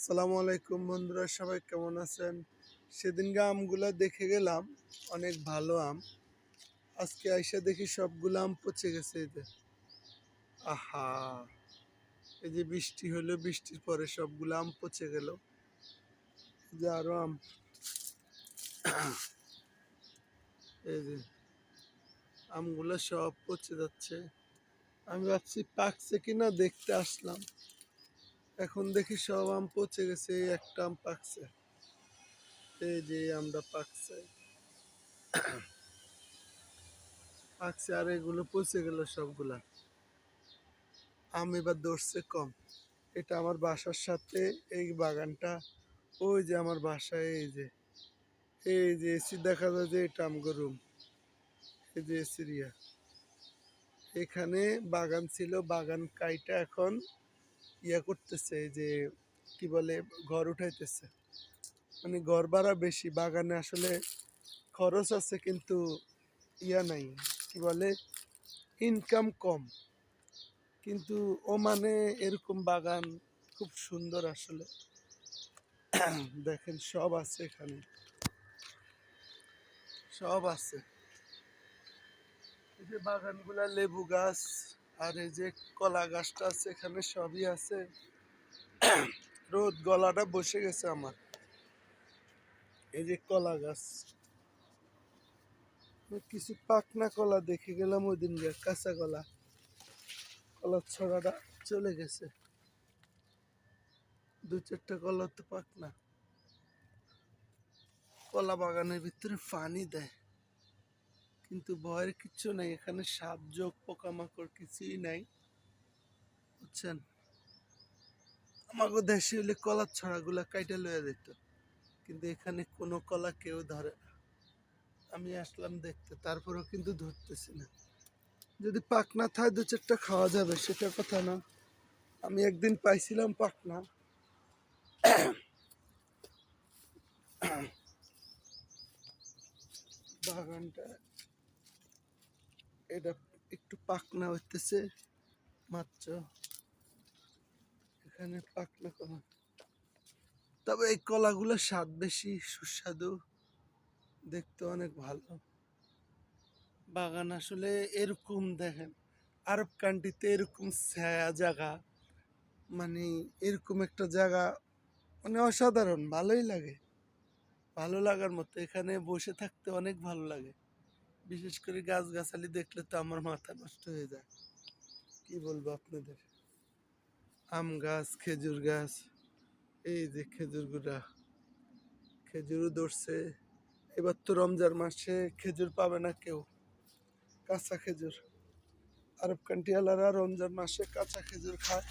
আসসালামু আলাইকুম বন্ধুরা, সবাই কেমন আছেন? সেদিনকে আমগুলো দেখে গেলাম, অনেক ভালো আম। আজকে আইসা দেখি সবগুলো আম পচে গেছে যে। আহা! এই যে বৃষ্টি হলো বৃষ্টির পরে সবগুলো আম পচে গেল। যে আরও আম। এই যে আমগুলো সব পচে যাচ্ছে। আমি ভাবছি পাকছে কিনা দেখতে আসলাম। এখন দেখি সব আম পচে গেছে একটা আম পাকছে। এই যে আমটা পাকছে। পাকছে আর এগুলো পচে গেল সবগুলা। আম এবার ধরছে কম। এটা আমার বাসার সাথে, এই বাগানটা, ওই যে আমার বাসায়, এই যে। এই যে এসি দেখা যায় যে এটা আমগো রুম এই যে এসিরিয়া এখানে বাগান ছিল, বাগান কাইটা এখন ইয়া করতেছে যে, কি বলে, ঘর উঠাইতেছে। মানে ঘর ভাড়া বেশি, বাগানে আসলে খরচ আছে কিন্তু ইয়া নাই, কি বলে ইনকাম কম। কিন্তু ও মানে এরকম বাগান খুব সুন্দর আসলে। দেখেন সব আছে এখানে। সব আছে। এই যে বাগানগুলা লেবু গাছ আর এই যে কলা গাছটা আছে, এখানে সবই আছে। রোদ গলাটা বসে গেছে আমার। এই যে কলা গাছ। কিছু পাকনা কলা দেখে গেলাম ওই দিন কাঁচা কলা। কলার ছড়াটা চলে গেছে। দু চারটা কলা তো পাকনা কলা বাগানের ভিতরে পানি দেয়। কিন্তু ভয়ের কিচ্ছু নাই, এখানে সাপ যোগ পোকামাকড় কিছুই নাই, বুঝছেন? আমাকে দেশে হলে কলার ছড়াগুলা কাইটা লয়ে যেত কিন্তু এখানে কোনো কলা কেউ ধরে না। আমি আসলাম দেখতে, তারপরেও কিন্তু ধরতেছি না। যদি পাকনা থাকে দু চারটা খাওয়া যাবে, সেটা কথা না। আমি একদিন পাইছিলাম পাকনা। বাগানটা এটা একটু পাকনা হইতেছে, মাত্র। এখানে পাকনা কলা তবে এই কলাগুলো স্বাদ বেশি, সুস্বাদু, দেখতে অনেক ভালো। বাগান আসলে এরকম দেখেন, আরব কান্ট্রিতে এরকম ছায়া জায়গা মানে এরকম একটা জায়গা মানে অসাধারণ, ভালোই লাগে। ভালো লাগার মতো, এখানে বসে থাকতে অনেক ভালো লাগে। বিশেষ করে গাছগাছালি দেখলে তো আমার মাথা নষ্ট হয়ে যায়। কি বলব আপনাদের? আম গাছ, খেজুর গাছ, এই যে খেজুর গুড়া খেজুরও ধরছে। এবার তো রমজান মাসে খেজুর পাবে না কেউ। কাঁচা খেজুর। আরব কান্ট্রিওয়ালারা রমজান মাসে কাঁচা খেজুর খায়।